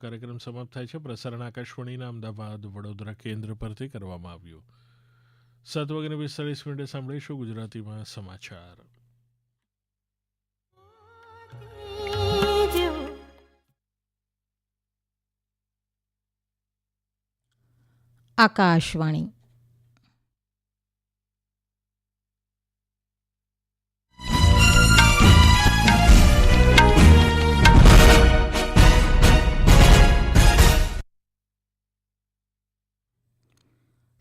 કાર્યક્રમ સમાપ્ત થાય છે. પ્રસારણ આકાશવાણીના અમદાવાદ વડોદરા કેન્દ્ર પરથી કરવામાં આવ્યું. સાત વાગ્યાને પિસ્તાલીસ મિનિટે સાંભળીશું ગુજરાતીમાં સમાચાર. આકાશવાણી.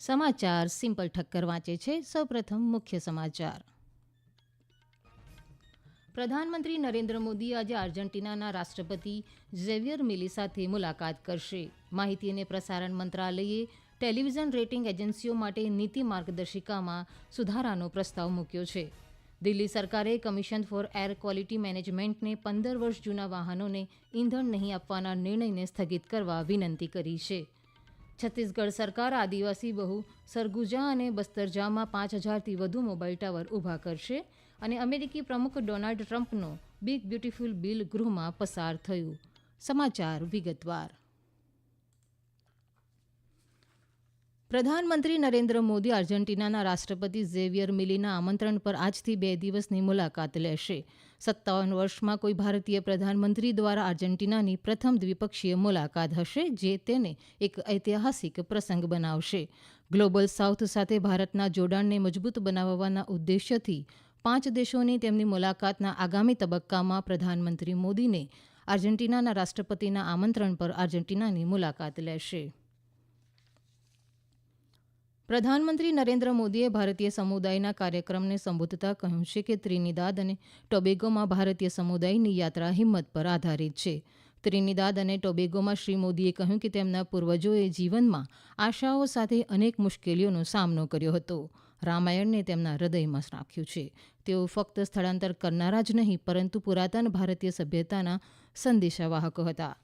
સમાચાર સિમ્પલ ઠક્કર વાંચે છે. સૌપ્રથમ મુખ્ય સમાચાર. પ્રધાનમંત્રી નરેન્દ્ર મોદી આજે આર્જેન્ટિનાના રાષ્ટ્રપતિ ઝેવિયર મિલી સાથે મુલાકાત કરશે. માહિતી અને પ્રસારણ મંત્રાલયે ટેલિવિઝન રેટિંગ એજન્સીઓ માટે નીતિ માર્ગદર્શિકામાં સુધારાનો પ્રસ્તાવ મૂક્યો છે. દિલ્હી સરકારે કમિશન ફોર એર ક્વોલિટી મેનેજમેન્ટને પંદર વર્ષ જૂના વાહનોને ઇંધણ નહીં આપવાના નિર્ણયને સ્થગિત કરવા વિનંતી કરી છે. છત્તીસગઢ સરકાર આદિવાસી બહુ સરગુજા અને બસ્તરજામાં પાંચ હજારથી વધુ મોબાઈલ ટાવર ઊભા કરશે અને અમેરિકી પ્રમુખ ડોનાલ્ડ ટ્રમ્પનો બિગ બ્યુટીફુલ બિલ ગૃહમાં પસાર થયું. સમાચાર વિગતવાર. પ્રધાનમંત્રી નરેન્દ્ર મોદી આર્જેન્ટિનાના રાષ્ટ્રપતિ ઝેવિયર મિલીના આમંત્રણ પર આજથી બે દિવસની મુલાકાત લેશે. સત્તાવન વર્ષમાં કોઈ ભારતીય પ્રધાનમંત્રી દ્વારા આર્જેન્ટિનાની પ્રથમ દ્વિપક્ષીય મુલાકાત હશે, જે તેને એક ઐતિહાસિક પ્રસંગ બનાવશે. ગ્લોબલ સાઉથ સાથે ભારતના જોડાણને મજબૂત બનાવવાના ઉદ્દેશ્યથી પાંચ દેશોની તેમની મુલાકાતના આગામી તબક્કામાં પ્રધાનમંત્રી મોદીને આર્જેન્ટિનાના રાષ્ટ્રપતિના આમંત્રણ પર આર્જેન્ટિનાની મુલાકાત લેશે. પ્રધાનમંત્રી નરેન્દ્ર મોદીએ ભારતીય સમુદાયના કાર્યક્રમને સંબોધતા કહ્યું છે કે ત્રિનિદાદ અને ટોબેગોમાં ભારતીય સમુદાયની યાત્રા હિંમત પર આધારિત છે. ત્રિનિદાદ અને ટોબેગોમાં શ્રી મોદીએ કહ્યું કે તેમના પૂર્વજોએ જીવનમાં આશાઓ સાથે અનેક મુશ્કેલીઓનો સામનો કર્યો હતો. રામાયણને તેમના હૃદયમાં રાખ્યું છે. તેઓ ફક્ત સ્થળાંતર કરનારા જ નહીં, પરંતુ પુરાતન ભારતીય સભ્યતાના સંદેશાવાહકો હતા.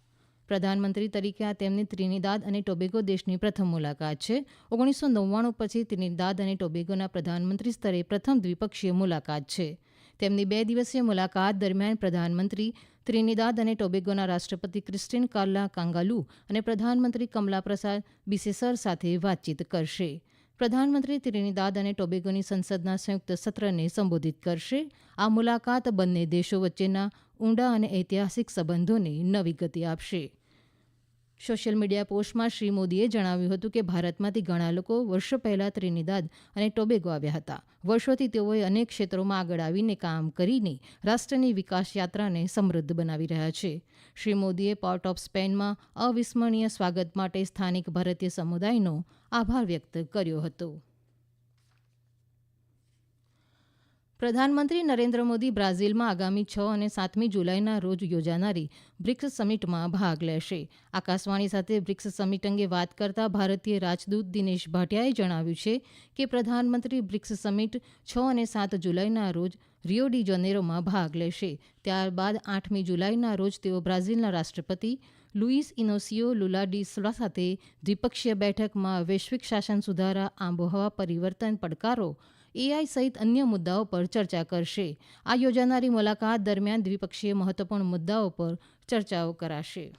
પ્રધાનમંત્રી તરીકે આ તેમની ત્રિનિદાદ અને ટોબેગો દેશની પ્રથમ મુલાકાત છે. ઓગણીસો નવ્વાણું પછી ત્રિનિદાદ અને ટોબેગોના પ્રધાનમંત્રી સ્તરે પ્રથમ દ્વિપક્ષીય મુલાકાત છે. તેમની બે દિવસીય મુલાકાત દરમિયાન પ્રધાનમંત્રી ત્રિનિદાદ અને ટોબેગોના રાષ્ટ્રપતિ ક્રિસ્ટીન કાર્લા કાંગાલુ અને પ્રધાનમંત્રી કમલા પ્રસાદ બિસેસર સાથે વાતચીત કરશે. પ્રધાનમંત્રી ત્રિનિદાદ અને ટોબેગોની સંસદના સંયુક્ત સત્રને સંબોધિત કરશે. આ મુલાકાત બંને દેશો વચ્ચેના ઊંડા અને ઐતિહાસિક સંબંધોને નવી ગતિ આપશે. સોશિયલ મીડિયા પોસ્ટમાં શ્રી મોદીએ જણાવ્યું હતું કે ભારતમાંથી ઘણા લોકો વર્ષો પહેલા ત્રિનિદાદ અને ટોબેગો આવ્યા હતા. વર્ષોથી તેઓએ અનેક ક્ષેત્રોમાં આગળ આવીને કામ કરીને રાષ્ટ્રની વિકાસ યાત્રાને સમૃદ્ધ બનાવી રહ્યા છે. શ્રી મોદીએ પોર્ટ ઓફ સ્પેનમાં અવિસ્મરણીય સ્વાગત માટે સ્થાનિક ભારતીય સમુદાયનો આભાર વ્યક્ત કર્યો હતો. પ્રધાનમંત્રી નરેન્દ્ર મોદી બ્રાઝિલમાં આગામી છ અને સાતમી જુલાઈના રોજ યોજાનારી બ્રિક્સ સમિટમાં ભાગ લેશે. આકાશવાણી સાથે બ્રિક્સ સમિટ અંગે વાત કરતા ભારતીય રાજદૂત દિનેશ ભાટિયાએ જણાવ્યું છે કે પ્રધાનમંત્રી બ્રિક્સ સમિટ છ અને સાત જુલાઈના રોજ રિયો ડી જનેરોમાં ભાગ લેશે. ત્યારબાદ આઠમી જુલાઈના રોજ તેઓ બ્રાઝિલના રાષ્ટ્રપતિ Luiz Inacio Lula da Silva સાથે દ્વિપક્ષીય બેઠકમાં વૈશ્વિક શાસન સુધારા, આબોહવા પરિવર્તન, પડકારો એઆઈ સહિત અન્ય મુદ્દાઓ પર ચર્ચા કરશે. આ યોજાનારી મુલાકાત દરમિયાન દ્વિપક્ષીય મહત્વપૂર્ણ મુદ્દાઓ પર ચર્ચાઓ કરાશે.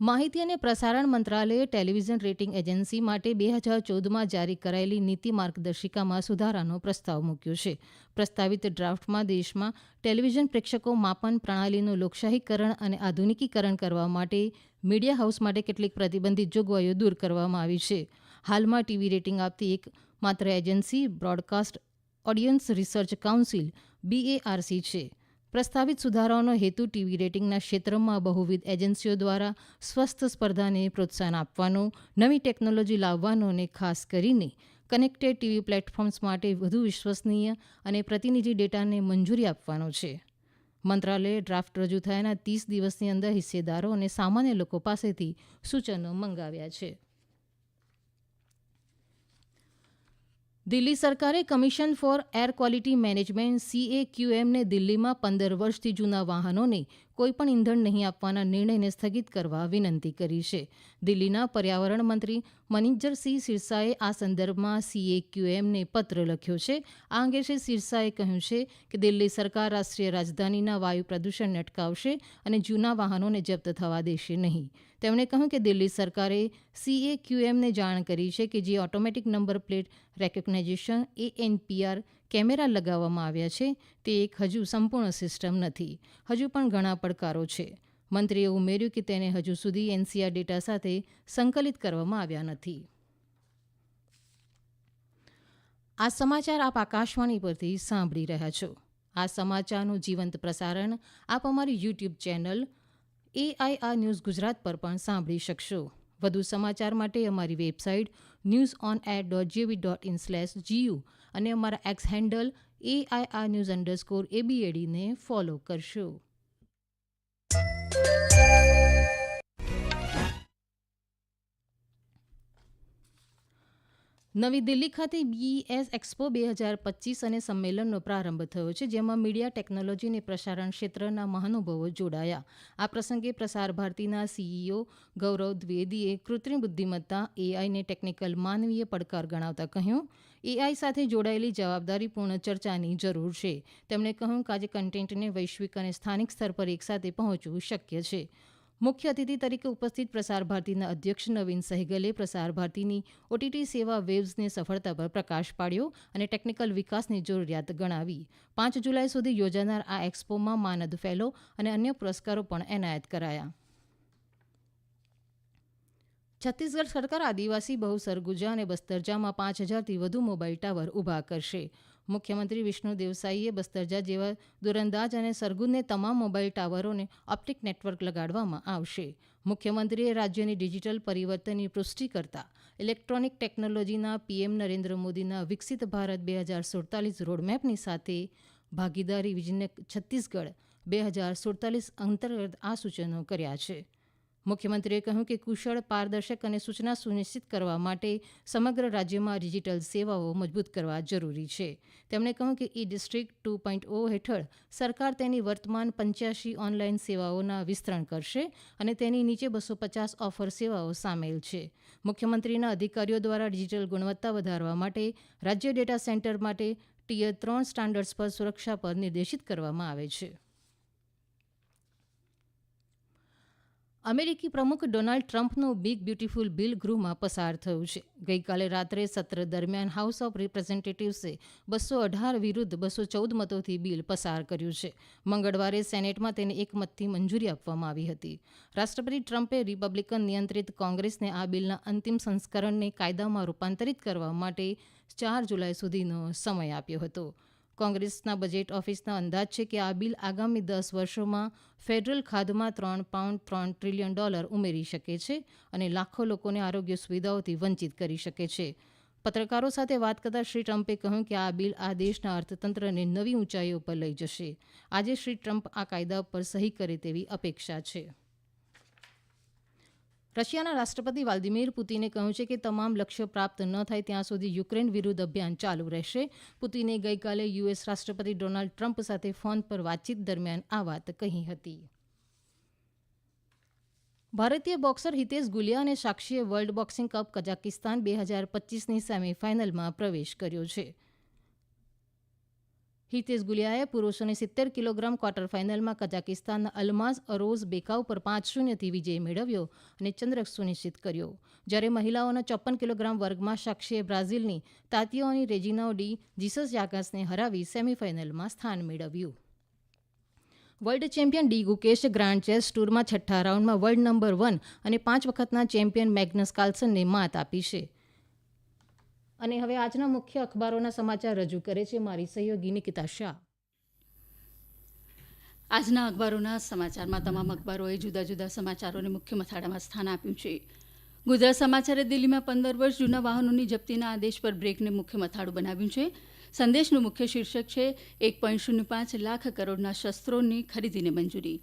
માહિતી અને પ્રસારણ મંત્રાલયે ટેલિવિઝન રેટિંગ એજન્સી માટે બે હજાર ચૌદમાં જારી કરાયેલી નીતિ માર્ગદર્શિકામાં સુધારાનો પ્રસ્તાવ મૂક્યો છે. પ્રસ્તાવિત ડ્રાફ્ટમાં દેશમાં ટેલિવિઝન પ્રેક્ષકો માપન પ્રણાલીનું લોકશાહીકરણ અને આધુનિકીકરણ કરવા માટે, મીડિયા હાઉસ માટે કેટલીક પ્રતિબંધિત જોગવાઈઓ દૂર કરવામાં આવી છે. હાલમાં ટીવી રેટિંગ આપતી એક માત્ર agency, broadcast audience research council BARC છે. પ્રસ્તાવિત સુધારાઓનો હેતુ ટીવી રેટિંગના ક્ષેત્રમાં બહુવિધ એજન્સીઓ દ્વારા સ્વસ્થ સ્પર્ધાને પ્રોત્સાહન આપવાનો, નવી ટેકનોલોજી લાવવાનો અને ખાસ કરીને કનેક્ટેડ ટીવી પ્લેટફોર્મ્સ માટે વધુ વિશ્વસનીય અને પ્રતિનિધિ ડેટાને મંજૂરી આપવાનો છે. મંત્રાલયે ડ્રાફ્ટ રજૂ થયાના ત્રીસ દિવસની અંદર હિસ્સેદારો અને સામાન્ય લોકો પાસેથી સૂચનો મંગાવ્યા છે. દિલ્હી સરકારે commission for air quality management સીએક્યુએમને દિલ્હીમાં પંદર વર્ષથી જૂના વાહનોને કોઈપણ ઇંધણ નહીં આપવાના નિર્ણયને સ્થગિત કરવા વિનંતી કરી છે. દિલ્હીના પર્યાવરણ મંત્રી મનિજરસિંહ સિરસાએ આ સંદર્ભમાં સીએક્યુએમને પત્ર લખ્યો છે. આ અંગે શ્રી સિરસાએ કહ્યું છે કે દિલ્હી સરકાર રાષ્ટ્રીય રાજધાનીના વાયુ પ્રદૂષણને અટકાવશે અને જૂના વાહનોને જપ્ત થવા દેશે નહીં. તેમણે કહ્યું કે દિલ્હી સરકારે સીએક્યુએમને જાણ કરી છે કે જે automatic number plate recognisation ANPR camera લગાવવામાં આવ્યા છે, તે એક હજુ સંપૂર્ણ સિસ્ટમ નથી. હજુ પણ ઘણા પડકારો છે. મંત્રીએ ઉમેર્યું કે તેને હજુ સુધી એનસીઆર ડેટા સાથે સંકલિત કરવામાં આવ્યા નથી. આ સમાચાર આપ આકાશવાણી પરથી સાંભળી રહ્યા છો. આ સમાચારનું જીવંત પ્રસારણ આપ અમારી YouTube channel AIR news Gujarat પર પણ સાંભળી શકશો. વધુ સમાચાર માટે અમારી website news on air dot gov dot in slash gu અને અમારા X handle AIR news underscore એબીએડીને follow કરશો. નવી દિલ્હી ખાતે બીએસ એક્સપો બે હજાર પચીસ અને સંમેલનનો પ્રારંભ થયો છે, જેમાં મીડિયા ટેકનોલોજી અને પ્રસારણ ક્ષેત્રના મહાનુભાવો જોડાયા. આ પ્રસંગે પ્રસાર ભારતીના સીઈઓ ગૌરવ દ્વિવેદીએ કૃત્રિમ બુદ્ધિમત્તા એઆઈને ટેકનિકલ માનવીય પડકાર ગણાવતા કહ્યું એઆઈ સાથે જોડાયેલી જવાબદારીપૂર્ણ ચર્ચાની જરૂર છે. તેમણે કહ્યું કે આજે કન્ટેન્ટને વૈશ્વિક અને સ્થાનિક સ્તર પર એકસાથે પહોંચવું શક્ય છે. મુખ્ય અતિથિ તરીકે ઉપસ્થિત પ્રસાર ભારતીના અધ્યક્ષ નવીન સહેગલે પ્રસાર ભારતીની ઓટીટી સેવા વેવ્સને સફળતા પર પ્રકાશ પાડ્યો અને ટેકનિકલ વિકાસની જરૂરિયાત ગણાવી. પાંચ જુલાઈ સુધી યોજાનાર આ એક્સપોમાં માનદ ફેલો અને અન્ય પુરસ્કારો પણ એનાયત કરાયા. છત્તીસગઢ સરકાર આદિવાસી બહુ સરગુજા અને બસ્તરજામાં પાંચ હજારથી વધુ મોબાઈલ ટાવર ઊભા કરશે. મુખ્યમંત્રી વિષ્ણુ દેવસાઈએ બસ્તરજા જેવા દુરંદાજ અને સરગુજને તમામ મોબાઈલ ટાવરોને ઓપ્ટિક નેટવર્ક લગાડવામાં આવશે. મુખ્યમંત્રીએ રાજ્યની ડિજિટલ પરિવર્તનની પુષ્ટિ કરતા ઇલેક્ટ્રોનિક ટેકનોલોજીના પીએમ નરેન્દ્ર મોદીના વિકસિત ભારત બે હજાર સુડતાલીસ રોડમેપની સાથે ભાગીદારી વિઝન છત્તીસગઢ બે હજાર સુડતાલીસ અંતર્ગત આ સૂચનો કર્યા છે. મુખ્યમંત્રીએ કહ્યું કે કુશળ, પારદર્શક અને સૂચના સુનિશ્ચિત કરવા માટે સમગ્ર રાજ્યમાં ડિજિટલ સેવાઓ મજબૂત કરવા જરૂરી છે. તેમણે કહ્યું કે E district two point O હેઠળ સરકાર તેની વર્તમાન પંચ્યાસી ઓનલાઈન સેવાઓના વિસ્તરણ કરશે અને તેની નીચે બસો પચાસ ઓફર સેવાઓ સામેલ છે. મુખ્યમંત્રીના અધિકારીઓ દ્વારા ડિજિટલ ગુણવત્તા વધારવા માટે રાજ્ય ડેટા સેન્ટર માટે ટીયર ત્રણ સ્ટાન્ડર્ડ્સ પર સુરક્ષા પર નિર્દેશિત કરવામાં આવે છે. અમેરિકી પ્રમુખ ડોનાલ્ડ ટ્રમ્પનું બિગ બ્યુટીફુલ બિલ ગૃહમાં પસાર થયું છે. ગઈકાલે રાત્રે સત્ર દરમિયાન હાઉસ ઓફ રિપ્રેઝેન્ટેટિવ્સે બસો અઢાર વિરુદ્ધ બસો ચૌદ મતોથી બિલ પસાર કર્યું છે. મંગળવારે સેનેટમાં તેને એકમતથી મંજૂરી આપવામાં આવી હતી. રાષ્ટ્રપતિ ટ્રમ્પે રિપબ્લિકન નિયંત્રિત કોંગ્રેસને આ બિલના અંતિમ સંસ્કરણને કાયદામાં રૂપાંતરિત કરવા માટે ચાર જુલાઈ સુધીનો સમય આપ્યો હતો. કોંગ્રેસના બજેટ ઓફિસના અંદાજ છે કે આ બિલ આગામી દસ વર્ષોમાં ફેડરલ ખાધમાં ત્રણ પાઉન્ડ ત્રણ ટ્રિલિયન ડોલર ઉમેરી શકે છે અને લાખો લોકોને આરોગ્ય સુવિધાઓથી વંચિત કરી શકે છે. પત્રકારો સાથે વાત કરતાં શ્રી ટ્રમ્પે કહ્યું કે આ બિલ આ દેશના અર્થતંત્રને નવી ઊંચાઈઓ પર લઈ જશે. આજે શ્રી ટ્રમ્પ આ કાયદા પર સહી કરે તેવી અપેક્ષા છે. રશિયાના રાષ્ટ્રપતિ વ્લાદિમીર પુતિને કહ્યું છે કે તમામ લક્ષ્યો પ્રાપ્ત ન થાય ત્યાં સુધી યુક્રેન વિરુદ્ધ અભિયાન ચાલુ રહેશે. પુતિને ગઈકાલે યુએસ રાષ્ટ્રપતિ ડોનાલ્ડ ટ્રમ્પ સાથે ફોન પર વાતચીત દરમિયાન આ વાત કહી હતી. ભારતીય બોક્સર હિતેશ ગુલિયા અને સાક્ષીએ વર્લ્ડ બોક્સિંગ કપ કઝાકિસ્તાન બે હજાર પચીસની સેમીફાઇનલમાં પ્રવેશ કર્યો છે. હિતેશ ગુલિયાએ પુરૂષોની સિત્તેર કિલોગ્રામ ક્વાર્ટર ફાઇનલમાં કઝાકિસ્તાનના અલમાઝ અરોઝ બેકાઉ પર પાંચ શૂન્યથી વિજય મેળવ્યો અને ચંદ્રક સુનિશ્ચિત કર્યો. જ્યારે મહિલાઓના ચોપન કિલોગ્રામ વર્ગમાં સાક્ષીએ બ્રાઝિલની તાતીઓની રેજિનાઓ ડી જીસસ યાગાસને હરાવી સેમીફાઇનલમાં સ્થાન મેળવ્યું. World champion D Gukesh grand chess ટૂરમાં છઠ્ઠા રાઉન્ડમાં વર્લ્ડ નંબર વન અને પાંચ વખતના ચેમ્પિયન મેગ્નસ કાર્લસનને માત આપી છે. અને હવે આજના મુખ્ય અખબારોના સમાચાર રજૂ કરે છે મારી સહયોગી નિકિતા શાહ. આજના અખબારોના સમાચારમાં તમામ અખબારોએ જુદા જુદા સમાચારોને મુખ્ય મથાળામાં સ્થાન આપ્યું છે. ગુજરાત સમાચારે દિલ્હીમાં પંદર વર્ષ જૂના વાહનોની જપ્તીના આદેશ પર બ્રેકને મુખ્ય મથાળું બનાવ્યું છે. સંદેશનું મુખ્ય શીર્ષક છે, એક પોઈન્ટ શૂન્ય પાંચ લાખ કરોડના શસ્ત્રોની ખરીદીને મંજૂરી.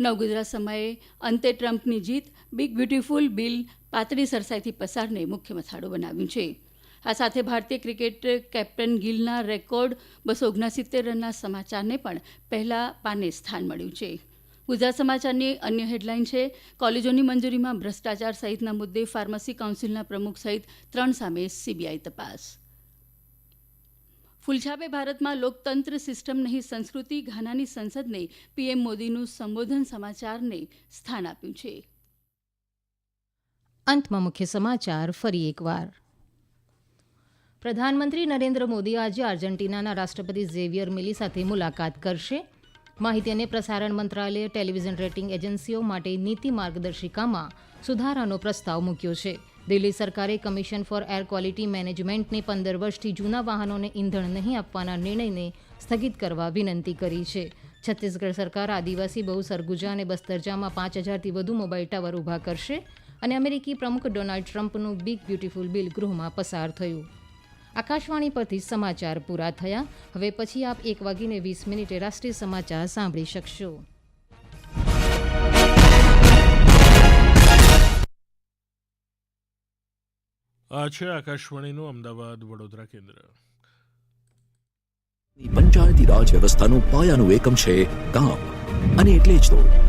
નવ ગુજરાત સમયે અંતે ટ્રમ્પની જીત બિગ બ્યુટીફુલ બિલ પાતળી સરસાઈથી પસારને મુખ્ય મથાળું બનાવ્યું છે. આ સાથે ભારતીય ક્રિકેટ કેપ્ટન ગિલના રેકોર્ડ બસો ઓગણસિત્તેર રનના સમાચારને પણ પહેલા પાને સ્થાન મળ્યું છે. ગુજરાત સમાચારની અન્ય હેડલાઇન છે. કોલેજોની મંજૂરીમાં ભ્રષ્ટાચાર સહિતના મુદ્દે ફાર્મસી કાઉન્સિલના પ્રમુખ સહિત ત્રણ સામે સીબીઆઈ તપાસ. ફુલછાપે ભારતમાં લોકતંત્ર સિસ્ટમ નહીં, સંસ્કૃતિ ઘાનાની સંસદને પીએમ મોદીનું સંબોધન સમાચારને સ્થાન આપ્યું છે. અંતમાં મુખ્ય સમાચાર ફરી એકવાર. પ્રધાનમંત્રી નરેન્દ્ર મોદી આજે આર્જેન્ટિનાના રાષ્ટ્રપતિ ઝેવિયર મિલી સાથે મુલાકાત કરશે. માહિતી અને પ્રસારણ મંત્રાલયે ટેલિવિઝન રેટિંગ એજન્સીઓ માટે નીતિ માર્ગદર્શિકામાં સુધારાનો પ્રસ્તાવ મૂક્યો છે. દિલ્હી સરકારે કમિશન ફોર એર ક્વોલિટી મેનેજમેન્ટને પંદર વર્ષથી જૂના વાહનોને ઇંધણ નહીં આપવાના નિર્ણયને સ્થગિત કરવા વિનંતી કરી છે. છત્તીસગઢ સરકાર આદિવાસી બહુ સરગુજા અને બસ્તરજામાં પાંચ હજારથી વધુ મોબાઈલ ટાવર ઊભા કરશે અને અમેરિકી પ્રમુખ ડોનાલ્ડ ટ્રમ્પનું બિગ બ્યુટીફુલ બિલ ગૃહમાં પસાર થયું. આકાશવાણી પરથી સમાચાર પૂરા થયા. હવે પછી આપ એક વાગીને વીસ મિનિટે રાષ્ટ્રીય સમાચાર સાંભળી શકશો. આ છે આકાશવાણીનું અમદાવાદ વડોદરા કેન્દ્ર. પંચાયતી રાજ વ્યવસ્થાનું પાયાનું એકમ છે ગામ. અને એટલે જ તો